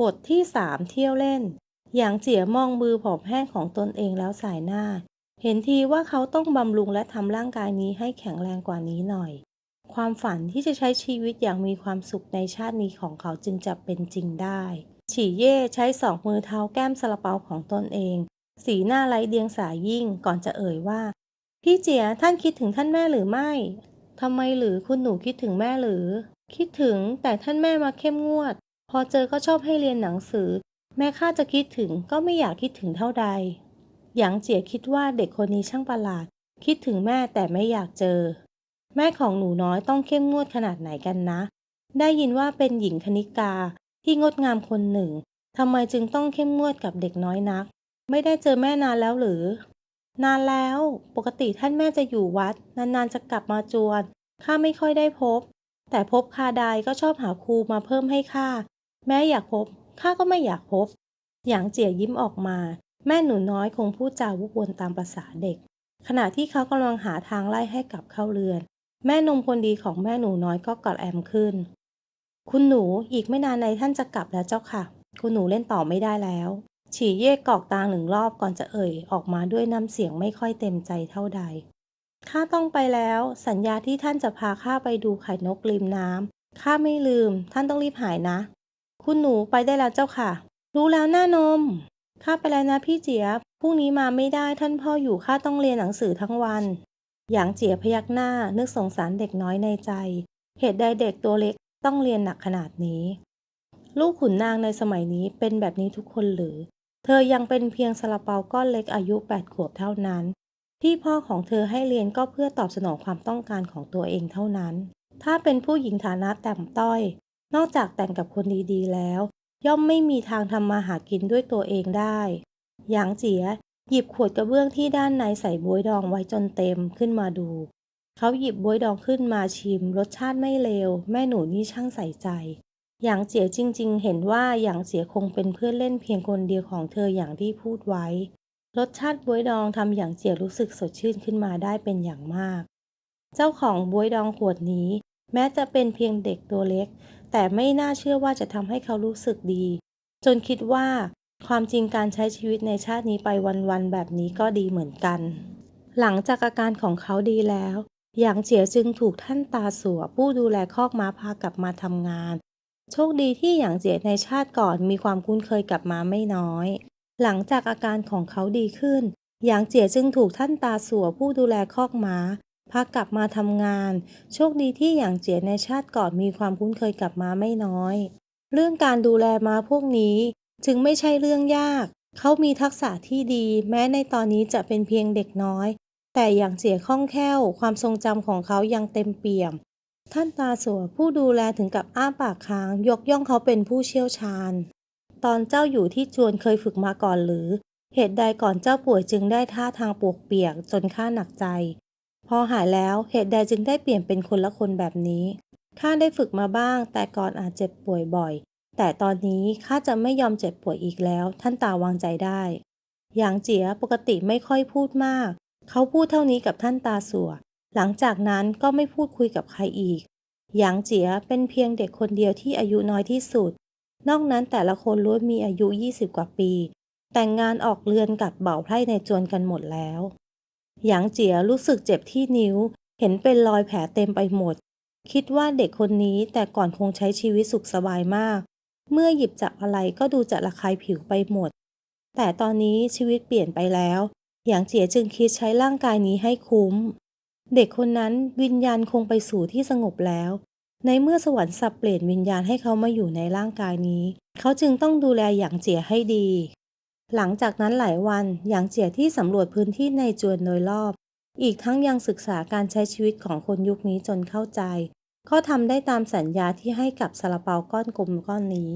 บทที่สามเที่ยวเล่น หยางเจี๋ยมองมือผอมแห้งของตนเองแล้วสายหน้า เห็นทีว่าเขาต้องบำรุงและทำร่างกายนี้ให้แข็งแรงกว่านี้หน่อย ความฝันที่จะใช้ชีวิตอย่างมีความสุขในชาตินี้ของเขาจึงจะเป็นจริงได้ ฉีเย่ใช้สองมือเท้าแก้มซาลาเปาของตนเอง สีหน้าไร้เดียงสายิ่งก่อนจะเอ่ยว่า พี่เจียท่านคิดถึงท่านแม่หรือไม่ทำไมหรือคุณหนูคิดถึงแม่หรือ คิดถึงแต่ท่านแม่มาเข้มงวด พอเจอก็ชอบให้เรียนหนังสือ แม้ข้าจะคิดถึงก็ไม่อยากคิดถึงเท่าใด หยางเจียคิดว่าเด็กคนนี้ช่างประหลาด คิดถึงแม่แต่ไม่อยากเจอ แม่ของหนูน้อยต้องเข้มงวดขนาดไหนกันนะ ได้ยินว่าเป็นหญิงคณิกาที่งดงามคนหนึ่งทำไมจึงต้องเข้มงวดกับเด็กน้อยนัก ไม่ได้เจอแม่นานแล้วหรือ นานแล้ว ปกติท่านแม่จะอยู่วัด นานๆจะกลับมาจวนข้าไม่ค่อยได้พบ แต่พบคาใดก็ชอบหาครูมาเพิ่มให้ข้า แม่อยากพบ ข้าก็ไม่อยากพบ หยางเจียยิ้มออกมา แม่หนูน้อยคงพูดจาวกวนตามภาษาเด็ก ขณะที่เขากำลังหาทางไล่ให้กลับเข้าเรือน แม่นมคนดีของแม่หนูน้อยก็กอดแอมขึ้น คุณหนูอีกไม่นานในท่านจะกลับแล้วเจ้าค่ะ คุณหนูเล่นต่อไม่ได้แล้ว ฉีเย่กอกตางหนึ่งรอบก่อนจะเอ่ย ออกมาด้วยน้ำเสียงไม่ค่อยเต็มใจเท่าใด ข้าต้องไปแล้ว สัญญาที่ท่านจะพาข้าไปดูไข่นกริมน้ำข้าไม่ลืม ท่านต้องรีบหายนะ คุณหนูไปได้แล้วเจ้าค่ะ รู้แล้วหน้านม ข้าไปแล้วนะพี่เจี๊ยบ พรุ่งนี้มาไม่ได้ท่านพ่ออยู่ข้าต้องเรียนหนังสือทั้งวัน หยางเจียพยักหน้านึกสงสารเด็กน้อยในใจ เหตุใดเด็กตัวเล็กต้องเรียนหนักขนาดนี้ ลูกขุนนางในสมัยนี้เป็นแบบนี้ทุกคนหรือ เธอยังเป็นเพียงซาลาเปาก้อนเล็กอายุแปดขวบเท่านั้น ที่พ่อของเธอให้เรียนก็เพื่อตอบสนองความต้องการของตัวเองเท่านั้น ถ้าเป็นผู้หญิงฐานะต่ำต้อย นอกจากแต่งกับคนดีๆแล้ว ย่อมไม่มีทางทำมาหากินด้วยตัวเองได้ หยางเจีย หยิบขวดกระเบื้องที่ด้านในใส่บวยดองไว้จนเต็มขึ้นมาดู เขาหยิบบวยดองขึ้นมาชิม รสชาติไม่เลว แม่หนูนี่ช่างใส่ใจ หยางเจียจริง ๆ เห็นว่าหยางเจียคงเป็นเพื่อนเล่นเพียงคนเดียวของเธออย่างที่พูดไว้ รสชาติบวยดองทำหยางเจียรู้สึกสดชื่นขึ้นมาได้เป็นอย่างมาก เจ้าของบวยดองขวดนี้ แม้จะเป็นเพียงเด็กตัวเล็ก แต่ไม่น่าเชื่อว่าจะทำให้เขารู้สึกดี จนคิดว่า ความจริงการใช้ชีวิตในชาตินี้ไปวันๆแบบนี้ก็ดีเหมือนกัน หลังจากอาการของเขาดีแล้วหยางเจียจึงถูกท่านตาสัวผู้ดูแลคอกม้าพากลับมาทำงาน โชคดีที่หยางเจียในชาติก่อนมีความคุ้นเคยกับม้าไม่น้อย หลังจากอาการของเขาดีขึ้นหยางเจียจึงถูกท่านตาสัวผู้ดูแลคอกม้า พากลับมาทำงาน โชคดีที่หยางเจียในชาติก่อนมีความคุ้นเคยกับม้าไม่น้อย เรื่องการดูแลม้าพวกนี้จึงไม่ใช่เรื่องยาก เขามีทักษะที่ดี แม้ในตอนนี้จะเป็นเพียงเด็กน้อย แต่อย่างเจียคล่องแคล่ว ความทรงจำของเขายังเต็มเปี่ยม ท่านตาสัวผู้ดูแลถึงกับอ้าปากค้าง ยกย่องเขาเป็นผู้เชี่ยวชาญ ตอนเจ้าอยู่ที่จวนเคยฝึกมาก่อนหรือเหตุใดก่อนเจ้าป่วยจึงได้ท่าทางปวกเปียกจนข้าหนักใจ พอหายแล้วเหตุใดจึงได้เปลี่ยนเป็นคนละคนแบบนี้ ข้าได้ฝึกมาบ้าง แต่ก่อนอาจเจ็บป่วยบ่อย แต่ตอนนี้ข้าจะไม่ยอมเจ็บป่วยอีกแล้ว ท่านตาวางใจได้หยางเจียปกติไม่ค่อยพูดมาก เขาพูดเท่านี้กับท่านตาสัว หลังจากนั้นก็ไม่พูดคุยกับใครอีก หยางเจียเป็นเพียงเด็กคนเดียวที่อายุน้อยที่สุด นอกนั้นแต่ละคนล้วนมีอายุ 20 กว่าปี แต่งงานออกเรือนกับเบ่าไพร่ในจวนกันหมดแล้ว หยางเจียรู้สึกเจ็บที่นิ้ว เห็นเป็นรอยแผลเต็มไปหมด คิดว่าเด็กคนนี้แต่ก่อนคงใช้ชีวิตสุขสบายมาก เมื่อหยิบจับอะไรก็ดูจะระคายผิวไปหมด แต่ตอนนี้ชีวิตเปลี่ยนไปแล้ว หยางเจียจึงคิดใช้ร่างกายนี้ให้คุ้ม เด็กคนนั้นวิญญาณคงไปสู่ที่สงบแล้ว ในเมื่อสวรรค์สับเปลี่ยนวิญญาณให้เขามาอยู่ในร่างกายนี้ เขาจึงต้องดูแลหยางเจียให้ดี หลังจากนั้นหลายวันหยางเจียที่สำรวจพื้นที่ในจวนโดยรอบ อีกทั้งยังศึกษาการใช้ชีวิตของคนยุคนี้จนเข้าใจ ก็ทำได้ตามสัญญาที่ให้กับซาลาเปาก้อนกลมก้อนนี้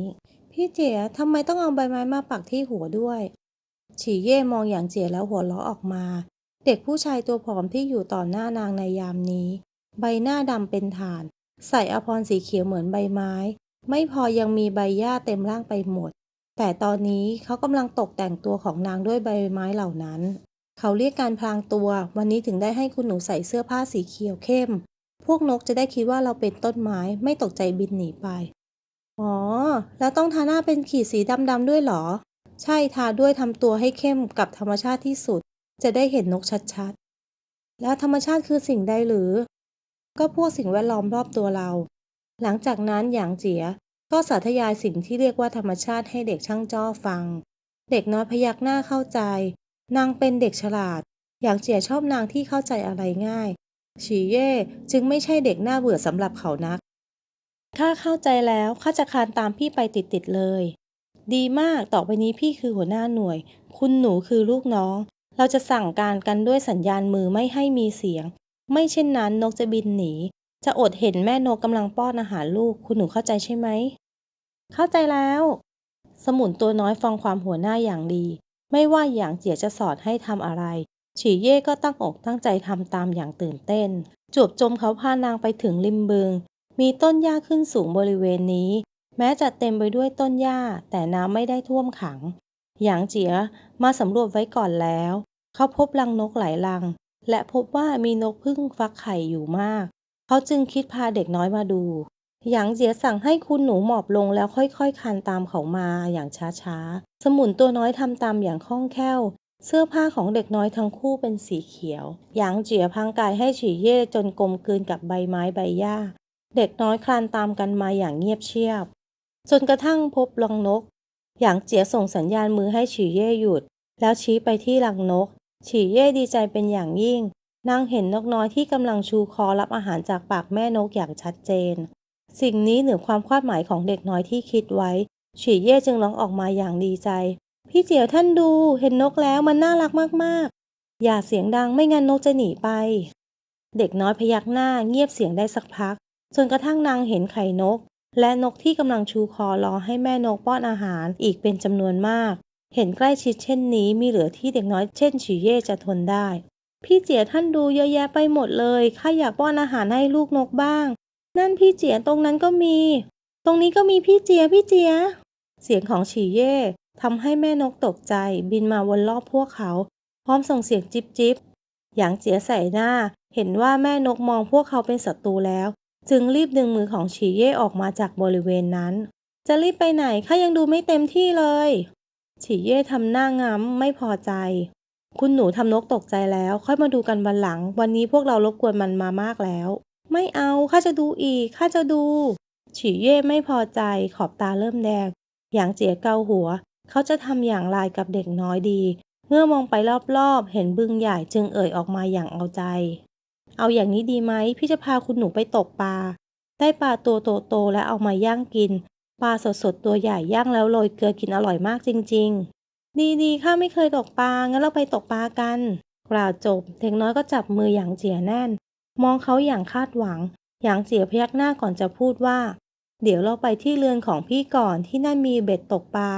พี่เจียทำไมต้องเอาใบไม้มาปักที่หัวด้วย ฉีเย่มองอย่างเจียแล้วหัวเราะออกมา เด็กผู้ชายตัวผอมที่อยู่ต่อหน้านางในยามนี้ ใบหน้าดำเป็นฐาน ใส่อภรณ์สีเขียวเหมือนใบไม้ ไม่พอยังมีใบหญ้าเต็มร่างไปหมด แต่ตอนนี้เขากำลังตกแต่งตัวของนางด้วยใบไม้เหล่านั้น เขาเรียกการพลางตัว วันนี้ถึงได้ให้คุณหนูใส่เสื้อผ้าสีเขียวเข้ม พวกนกจะได้คิดว่าเราเป็นต้นไม้ไม่ตกใจบินหนีไป อ๋อ แล้วต้องทาหน้าเป็นขีดสีดำๆด้วยเหรอ ใช่ทาด้วยทำตัวให้เข้มกับธรรมชาติที่สุด จะได้เห็นนกชัดๆ แล้วธรรมชาติคือสิ่งใดหรือ ก็พวกสิ่งแวดล้อมรอบตัวเรา หลังจากนั้นหยางเจีย ก็สาธยายสิ่งที่เรียกว่าธรรมชาติให้เด็กช่างจ้อฟัง เด็กน้อยพยักหน้าเข้าใจ นางเป็นเด็กฉลาดหยางเจียชอบนางที่เข้าใจอะไรง่ายฉีเย่จึงไม่ใช่เด็กหน่าเบื่อสำหรับเขานัก ข้าเข้าใจแล้วข้าจะคานตามพี่ไปติดๆเลย ดีมากต่อไปนี้พี่คือหัวหน้าหน่วย คุณหนูคือลูกน้อง เราจะสั่งการกันด้วยสัญญาณมือไม่ให้มีเสียง ไม่เช่นนั้นนกจะบินหนี จะอดเห็นแม่นกกำลังป้อนอาหารลูก คุณหนูเข้าใจใช่ไหม เข้าใจแล้ว สมุนตัวน้อยฟังความหัวหน้าอย่างดี ไม่ว่าอย่างเจียจะสอนให้ทำอะไร ฉีเย่ก็ตั้งอกตั้งใจทำตามอย่างตื่นเต้น จวบจมเขาพานางไปถึงริมบึง มีต้นหญ้าขึ้นสูงบริเวณนี้ แม้จะเต็มไปด้วยต้นหญ้า แต่น้ำไม่ได้ท่วมขัง หยางเจียมาสำรวจไว้ก่อนแล้ว เขาพบรังนกหลายรัง และพบว่ามีนกพึ่งฟักไข่อยู่มาก เขาจึงคิดพาเด็กน้อยมาดู หยางเจียสั่งให้คุณหนูหมอบลงแล้วค่อยๆคลานตามเขามาอย่างช้าๆ สมุนตัวน้อยทำตามอย่างคล่องแคล่ว เสื้อผ้าของเด็กน้อยทั้งคู่เป็นสีเขียว หยางเจียพังกายให้ฉีเย่จนกลมกลืนกับใบไม้ใบหญ้า เด็กน้อยคลานตามกันมาอย่างเงียบเชียบ จนกระทั่งพบรังนก หยางเจียส่งสัญญาณมือให้ฉีเย่หยุด แล้วชี้ไปที่รังนก ฉีเย่ดีใจเป็นอย่างยิ่ง นางเห็นนกน้อยที่กำลังชูคอรับอาหารจากปากแม่นกอย่างชัดเจน สิ่งนี้เหนือความคาดหมายของเด็กน้อยที่คิดไว้ ฉีเย่จึงร้องออกมาอย่างดีใจ พี่เจียวท่านดูเห็นนกแล้วมันน่ารักมากๆ อย่าเสียงดังไม่งั้นนกจะหนีไป เด็กน้อยพยักหน้าเงียบเสียงได้สักพัก จนกระทั่งนางเห็นไข่นก และนกที่กำลังชูคอรอให้แม่นกป้อนอาหารอีกเป็นจำนวนมาก เห็นใกล้ชิดเช่นนี้มีเหลือที่เด็กน้อยเช่นฉีเย่จะทนได้ พี่เจียท่านดูเยอะแยะไปหมดเลยข้าอยากป้อนอาหารให้ลูกนกบ้าง นั่นพี่เจียตรงนั้นก็มี ตรงนี้ก็มีพี่เจียพี่เจีย เสียงของฉีเย่ทำให้แม่นกตกใจบินมาวนรอบพวกเขา พร้อมส่งเสียงจิบจิบหยางเจียใส่หน้า เห็นว่าแม่นกมองพวกเขาเป็นศัตรูแล้ว จึงรีบดึงมือของฉีเย่ออกมาจากบริเวณนั้น จะรีบไปไหนข้ายังดูไม่เต็มที่เลย ฉีเย่ทำหน้างำ้ำไม่พอใจ คุณหนูทำนกตกใจแล้ว ค่อยมาดูกันวันหลัง วันนี้พวกเรารบกวนมันมามากแล้ว ไม่เอาข้าจะดูอีกข้าจะดู ฉีเย่ไม่พอใจขอบตาเริ่มแดงหยางเจียเกาหัว เขาจะทำอย่างไรกับเด็กน้อยดี เมื่อมองไปรอบๆ เห็นบึงใหญ่จึงเอ่ยออกมาอย่างเอาใจ เอาอย่างนี้ดีไหมพี่จะพาคุณหนูไปตกปลา ได้ปลาตัวโตๆและเอามาย่างกิน ปลาสดๆตัวใหญ่ย่างแล้วโรยเกลือกินอร่อยมากจริง ๆดีๆข้าไม่เคยตกปลา งั้นเราไปตกปลากัน กล่าวจบ เด็กน้อยก็จับมือหยางเจียแน่น มองเขาอย่างคาดหวังหยางเจียพยักหน้าก่อนจะพูดว่า เดี๋ยวเราไปที่เรือนของพี่ก่อนที่นั่นมีเบ็ดตกปลา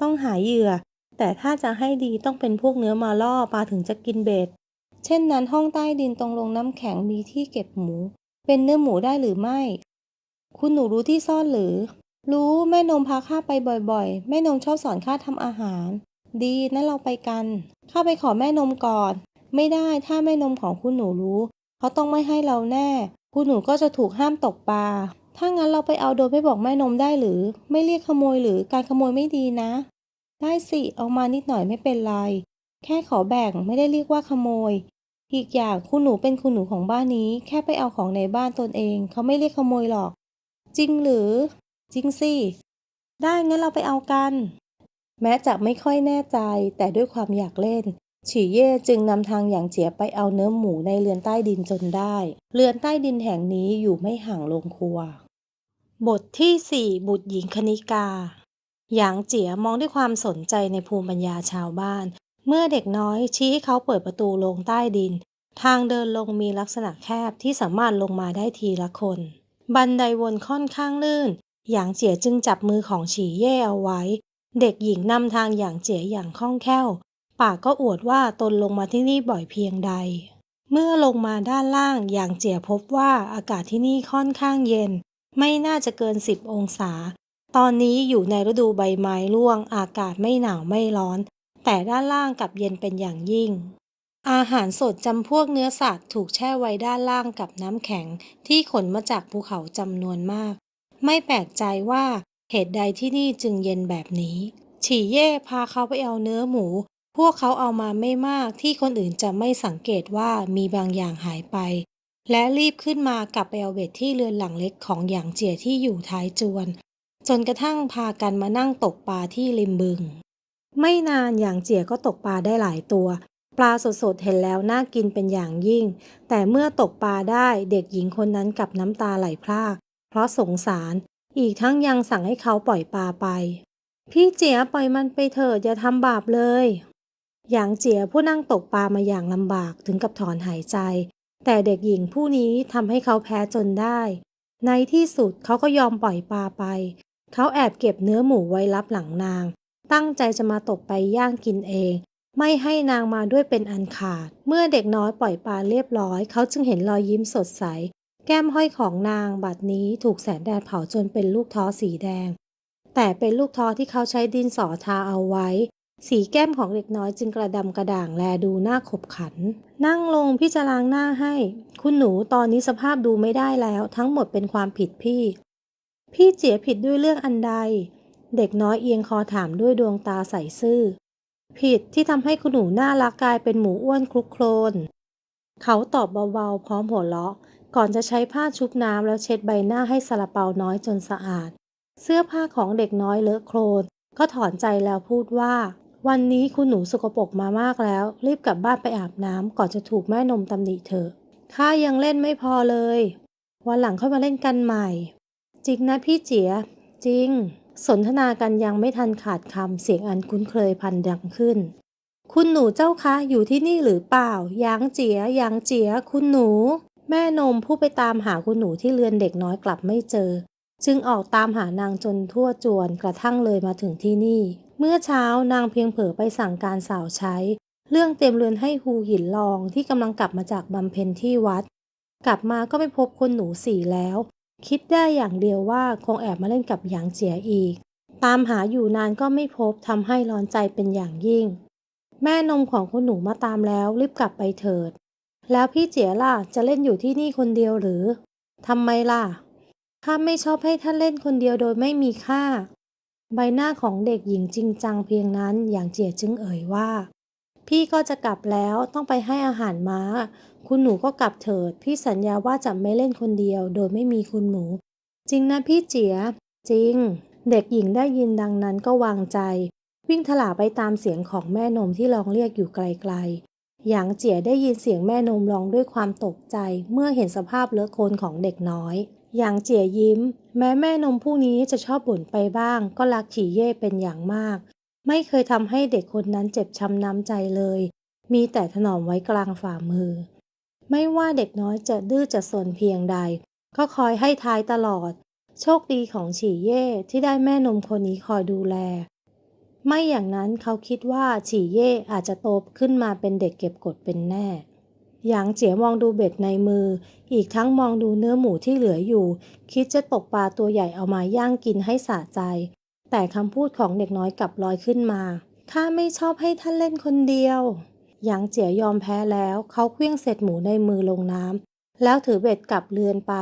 ต้องหาเหยื่อ แต่ถ้าจะให้ดีต้องเป็นพวกเนื้อมาล่อปลาถึงจะกินเบ็ด เช่นนั้นห้องใต้ดินตรงลงน้ำแข็งมีที่เก็บหมู เป็นเนื้อหมูได้หรือไม่ คุณหนูรู้ที่ซ่อนหรือ รู้แม่นมพาข้าไปบ่อยๆ แม่นมชอบสอนข้าทำอาหาร ดีนั่นเราไปกัน ข้าไปขอแม่นมก่อน ไม่ได้ถ้าแม่นมของคุณหนูรู้ เขาต้องไม่ให้เราแน่ คุณหนูก็จะถูกห้ามตกปลา ถ้างั้นเราไปเอาโดยไม่บอกแม่นมได้หรือ ไม่เรียกขโมยหรือการขโมยไม่ดีนะ ได้สิ เอามานิดหน่อยไม่เป็นไร แค่ขอแบ่งไม่ได้เรียกว่าขโมย อีกอย่างคุณหนูเป็นคุณหนูของบ้านนี้ แค่ไปเอาของในบ้านตนเอง เขาไม่เรียกขโมยหรอก จริงหรือ จริงสิ ได้งั้นเราไปเอากัน แม้จะไม่ค่อยแน่ใจแต่ด้วยความอยากเล่น ฉีเย่จึงนำทางอย่างเจียไปเอาเนื้อหมูในเรือนใต้ดินจนได้ เรือนใต้ดินแห่งนี้อยู่ไม่ห่างโรงครัว บทที่สี่บุตรหญิงคณิกา หยางเจียมองด้วยความสนใจในภูมิปัญญาชาวบ้าน เมื่อเด็กน้อยชี้ให้เขาเปิดประตูลงใต้ดิน ทางเดินลงมีลักษณะแคบที่สามารถลงมาได้ทีละคน บันไดวนค่อนข้างลื่น หยางเจียจึงจับมือของฉีเย่เอาไว้ เด็กหญิงนำทางหยางเจียอย่างคล่องแคล่ว ปากก็อวดว่าตนลงมาที่นี่บ่อยเพียงใด เมื่อลงมาด้านล่างหยางเจียพบว่าอากาศที่นี่ค่อนข้างเย็น ไม่น่าจะเกิน10องศา ตอนนี้อยู่ในฤดูใบไม้ร่วง อากาศไม่หนาวไม่ร้อน แต่ด้านล่างกลับเย็นเป็นอย่างยิ่ง อาหารสดจำพวกเนื้อสัตว์ถูกแช่ไว้ด้านล่างกับน้ำแข็งที่ขนมาจากภูเขาจำนวนมาก ไม่แปลกใจว่าเหตุใดที่นี่จึงเย็นแบบนี้ฉี่เย่พาเขาไปเอาเนื้อหมู พวกเขาเอามาไม่มากที่คนอื่นจะไม่สังเกตว่ามีบางอย่างหายไป และรีบขึ้นมากลับไปเอาเบ็ดที่เรือนหลังเล็กของหยางเจียที่อยู่ท้ายจวน จนกระทั่งพากันมานั่งตกปลาที่ริมบึง ไม่นานหยางเจียก็ตกปลาได้หลายตัว ปลาสดๆเห็นแล้วน่ากินเป็นอย่างยิ่ง แต่เมื่อตกปลาได้เด็กหญิงคนนั้นกลับน้ำตาไหลพราก เพราะสงสาร อีกทั้งยังสั่งให้เขาปล่อยปลาไป พี่เจียปล่อยมันไปเถิดอย่าทำบาปเลย หยางเจียผู้นั่งตกปลามาอย่างลำบากถึงกับถอนหายใจ แต่เด็กหญิงผู้นี้ทำให้เขาแพ้จนได้ ในที่สุดเขาก็ยอมปล่อยปลาไป เขาแอบเก็บเนื้อหมูไว้รับหลังนาง ตั้งใจจะมาตกไปย่างกินเอง ไม่ให้นางมาด้วยเป็นอันขาด เมื่อเด็กน้อยปล่อยปลาเรียบร้อย เขาจึงเห็นรอยยิ้มสดใส แก้มห้อยของนางบัดนี้ถูกแสงแดดเผาจนเป็นลูกท้อสีแดง แต่เป็นลูกท้อที่เขาใช้ดินสอทาเอาไว้ สีแก้มของเด็กน้อยจึงกระดำกระด่างแลดูน่าขบขัน นั่งลงพี่จะล้างหน้าให้ คุณหนูตอนนี้สภาพดูไม่ได้แล้ว ทั้งหมดเป็นความผิดพี่ พี่เจียผิดด้วยเรื่องอันใด เด็กน้อยเอียงคอถามด้วยดวงตาใสซื่อ ผิดที่ทำให้คุณหนูน่ารักกลายเป็นหมูอ้วนคลุกโคลน เขาตอบเบาๆ พร้อมหัวเราะ ก่อนจะใช้ผ้าชุบน้ำแล้วเช็ดใบหน้าให้ซาลาเปาน้อยจนสะอาด เสื้อผ้าของเด็กน้อยเลอะโคลนก็ถอนใจแล้วพูดว่า วันนี้คุณหนูสกปรกมามากแล้ว รีบกลับบ้านไปอาบน้ำก่อนจะถูกแม่นมตำหนิเถอข้ายังเล่นไม่พอเลย วันหลังค่อยมาเล่นกันใหม่ จริงนะพี่เจีย จริง สนทนากันยังไม่ทันขาดคำเสียงอันคุ้นเคยพันดังขึ้น คุณหนูเจ้าคะอยู่ที่นี่หรือเปล่ายางเจียยางเจีย คุณหนู แม่นมผู้ไปตามหาคุณหนูที่เรือนเด็กน้อยกลับไม่เจอ จึงออกตามหานางจนทั่วจวนกระทั่งเลยมาถึงที่นี่ เมื่อเช้านางเพียงเผลอไปสั่งการสาวใช้ เรื่องเตรียมเรือนให้ฮูหินลองที่กำลังกลับมาจากบำเพ็ญที่วัด กลับมาก็ไม่พบคนหนูสี่แล้ว คิดได้อย่างเดียวว่าคงแอบมาเล่นกับหยางเจียอีก ตามหาอยู่นานก็ไม่พบทำให้ร้อนใจเป็นอย่างยิ่ง แม่นมของคุณหนูมาตามแล้วรีบกลับไปเถิด แล้วพี่เจียล่ะจะเล่นอยู่ที่นี่คนเดียวหรือทำไมล่ะข้าไม่ชอบให้ท่านเล่นคนเดียวโดยไม่มีค่า ใบหน้าของเด็กหญิงจริงจังเพียงนั้นอย่างเจียจึงเอ่ยว่า พี่ก็จะกลับแล้วต้องไปให้อาหารม้า คุณหนูก็กลับเถิด พี่สัญญาว่าจะไม่เล่นคนเดียว โดยไม่มีคุณหนูจริงนะพี่เจีย จริง เด็กหญิงได้ยินดังนั้นก็วางใจ วิ่งถลาไปตามเสียงของแม่นมที่ร้องเรียกอยู่ไกลๆ หยางเจียได้ยินเสียงแม่นมร้องด้วยความตกใจ เมื่อเห็นสภาพเลอะโคลนของเด็กน้อย หยางเจียยิ้ม แม้แม่นมผู้นี้จะชอบบ่นไปบ้าง ก็รักฉี่เย่เป็นอย่างมาก ไม่เคยทำให้เด็กคนนั้นเจ็บช้ำน้ำใจเลย มีแต่ถนอมไว้กลางฝ่ามือ ไม่ว่าเด็กน้อยจะดื้อจะสนเพียงใด ก็คอยให้ทายตลอด โชคดีของฉี่เย่ที่ได้แม่นมคนนี้คอยดูแล ไม่อย่างนั้นเขาคิดว่าฉี่เย่อาจจะโตขึ้นมาเป็นเด็กเก็บกดเป็นแน่ หยางเจียมองดูเบ็ดในมือ อีกทั้งมองดูเนื้อหมูที่เหลืออยู่ คิดจะตกปลาตัวใหญ่เอามาย่างกินให้สะใจ แต่คำพูดของเด็กน้อยกลับลอยขึ้นมาข้าไม่ชอบให้ท่านเล่นคนเดียว หยางเจียยอมแพ้แล้ว เขาเคลี้ยงเศษหมูในมือลงน้ำแล้วถือเบ็ดกลับเรือนไป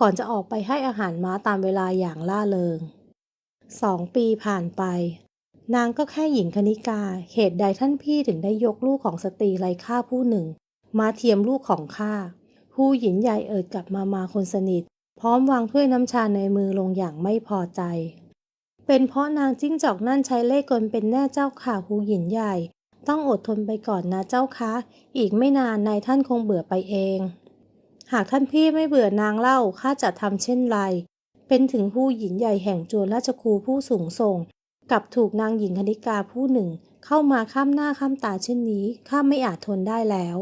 ก่อนจะออกไปให้อาหารม้าตามเวลาอย่างล่าเริงสองปีผ่านไป นางก็แค่หญิงคณิกา เหตุใดท่านพี่ถึงได้ยกลูกของสตรีไร้ค่าผู้หนึ่ง มาเทียมลูกของข้าผู้หญิงใหญ่เอิดกลับมามาคนสนิท พร้อมวางถ้วยน้ำชาในมือลงอย่างไม่พอใจ เป็นเพราะนางจิ้งจอกนั่นใช้เล่ห์กลเป็นแน่เจ้าข่าหูหญินใหญ่ ต้องอดทนไปก่อนนะเจ้าคะ อีกไม่นานนายท่านคงเบื่อไปเอง หากท่านพี่ไม่เบื่อนางเล่าข้าจะทำเช่นไร เป็นถึงผู้หญินใหญ่แห่งจวนราชครูผู้สูงส่งกลับถูกนางหญิงคณิกาผู้หนึ่ง เข้ามาข้ามหน้าข้ามตาเช่นนี้ข้าไม่อาจทนได้แล้ว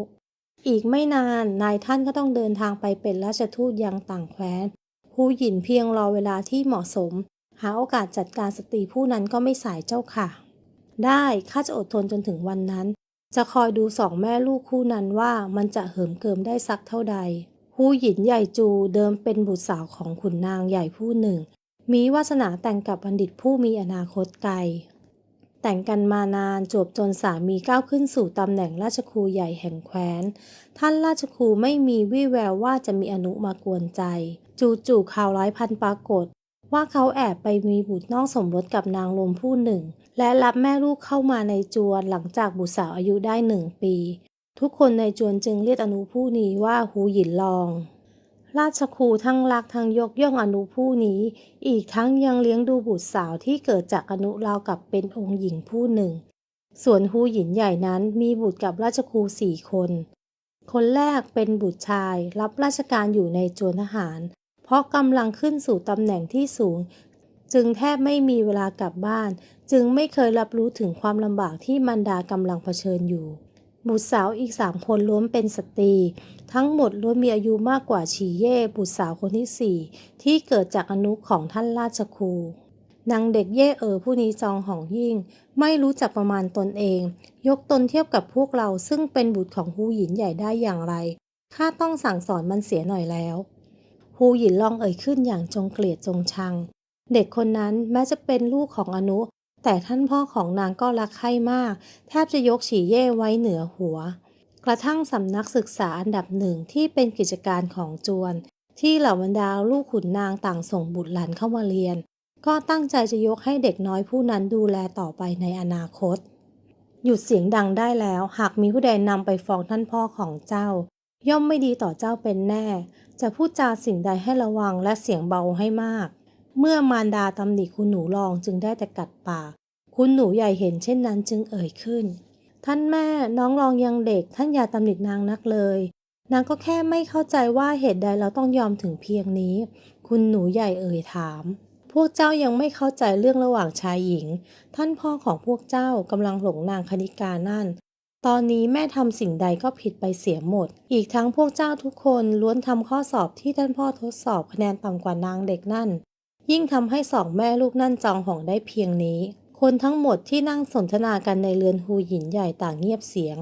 อีกไม่นานนายท่านก็ต้องเดินทางไปเป็นราชทูตยังต่างแคว้น ผู้หญินเพียงรอเวลาที่เหมาะสม หาโอกาสจัดการสตรีผู้นั้นก็ไม่สายเจ้าค่ะ ได้ข้าจะอดทนจนถึงวันนั้น จะคอยดูสองแม่ลูกคู่นั้นว่ามันจะเหิมเกิมได้สักเท่าใด ผู้หญินใหญ่จูเดิมเป็นบุตรสาวของขุนนางใหญ่ผู้หนึ่ง มีวาสนาแต่งกับบัณฑิตผู้มีอนาคตไกล แต่งกันมานานจวบจนสามีก้าวขึ้นสู่ตำแหน่งราชครูใหญ่แห่งแคว้น ท่านราชครูไม่มีวี่แววว่าจะมีอนุมากวนใจ จู่ๆข่าวร้ายพันปรากฏ ว่าเขาแอบไปมีบุตรนอกสมรสกับนางลมผู้หนึ่ง และรับแม่ลูกเข้ามาในจวนหลังจากบุตรสาวอายุได้หนึ่งปี ทุกคนในจวนจึงเรียกอนุผู้นี้ว่าหูหยินลอง ราชครูทั้งรักทั้งยกย่องอนุผู้นี้ อีกทั้งยังเลี้ยงดูบุตรสาวที่เกิดจากอนุราวกับเป็นองค์หญิงผู้หนึ่ง ส่วนฮูหยินใหญ่นั้นมีบุตรกับราชครูสี่คน คนแรกเป็นบุตรชายรับราชการอยู่ในจวนทหาร เพราะกำลังขึ้นสู่ตำแหน่งที่สูง จึงแทบไม่มีเวลากลับบ้าน จึงไม่เคยรับรู้ถึงความลำบากที่มันดากำลังเผชิญอยู่ บุตรสาวอีกสามคนล้วนเป็นสตรี ทั้งหมดล้วนมีอายุมากกว่าชีเย่บุตรสาวคนที่สี่ที่เกิดจากอนุของท่านราชครูนางเด็กเย่เอ๋อผู้นี้จองหองยิ่ง ไม่รู้จักประมาณตนเอง ยกตนเทียบกับพวกเราซึ่งเป็นบุตรของฮูหยินใหญ่ได้อย่างไรข้าต้องสั่งสอนมันเสียหน่อยแล้วฮูหยินลองเอ่ยขึ้นอย่างจงเกลียดจงชัง เด็กคนนั้นแม้จะเป็นลูกของอนุ แต่ท่านพ่อของนางก็รักใคร่มาก แทบจะยกฉีเย่ไว้เหนือหัว กระทั่งสำนักศึกษาอันดับหนึ่งที่เป็นกิจการของจวน ที่เหล่าบรรดาลูกขุนนางต่างส่งบุตรหลานเข้ามาเรียน ก็ตั้งใจจะยกให้เด็กน้อยผู้นั้นดูแลต่อไปในอนาคต หยุดเสียงดังได้แล้ว หากมีผู้ใดนำไปฟ้องท่านพ่อของเจ้า ย่อมไม่ดีต่อเจ้าเป็นแน่ จะพูดจาสิ่งใดให้ระวังและเสียงเบาให้มากเมื่อมารดาตำหนิคุณหนูรองจึงได้แต่กัดปาก คุณหนูใหญ่เห็นเช่นนั้นจึงเอ่ยขึ้น ท่านแม่น้องรองยังเด็ก ท่านอย่าตำหนินางนักเลย นางก็แค่ไม่เข้าใจว่าเหตุใดเราต้องยอมถึงเพียงนี้ คุณหนูใหญ่เอ่ยถาม พวกเจ้ายังไม่เข้าใจเรื่องระหว่างชายหญิง ท่านพ่อของพวกเจ้ากำลังหลงนางคณิกานั่น ตอนนี้แม่ทำสิ่งใดก็ผิดไปเสียหมด อีกทั้งพวกเจ้าทุกคนล้วนทำข้อสอบที่ท่านพ่อทดสอบคะแนนต่ำกว่านางเด็กนั่น ยิ่งทำให้สองแม่ลูกนั่นจองหองได้เพียงนี้ คนทั้งหมดที่นั่งสนทนากันในเรือนฮูหยินใหญ่ต่างเงียบเสียง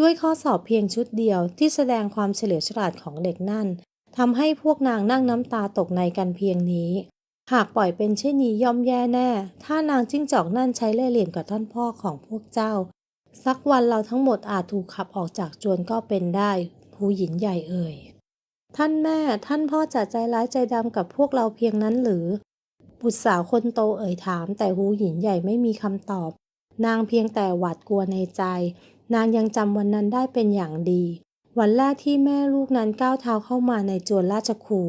ด้วยข้อสอบเพียงชุดเดียวที่แสดงความเฉลียวฉลาดของเด็กนั่นทำให้พวกนางนั่งน้ำตาตกในกันเพียงนี้ หากปล่อยเป็นเช่นนี้ย่อมแย่แน่ ถ้านางจิ้งจอกนั่นใช้เล่ห์เหลี่ยมกับท่านพ่อของพวกเจ้า สักวันเราทั้งหมดอาจถูกขับออกจากจวนก็เป็นได้ผู้หญินใหญ่เอ่ยท่านแม่ท่านพ่อจะใจร้ายใจดำกับพวกเราเพียงนั้นหรือ บุตรสาวคนโตเอ่ยถาม แต่หูหญินใหญ่ไม่มีคำตอบ นางเพียงแต่หวาดกลัวในใจ นางยังจำวันนั้นได้เป็นอย่างดี วันแรกที่แม่ลูกนั้นก้าวเท้าเข้ามาในจวนราชคู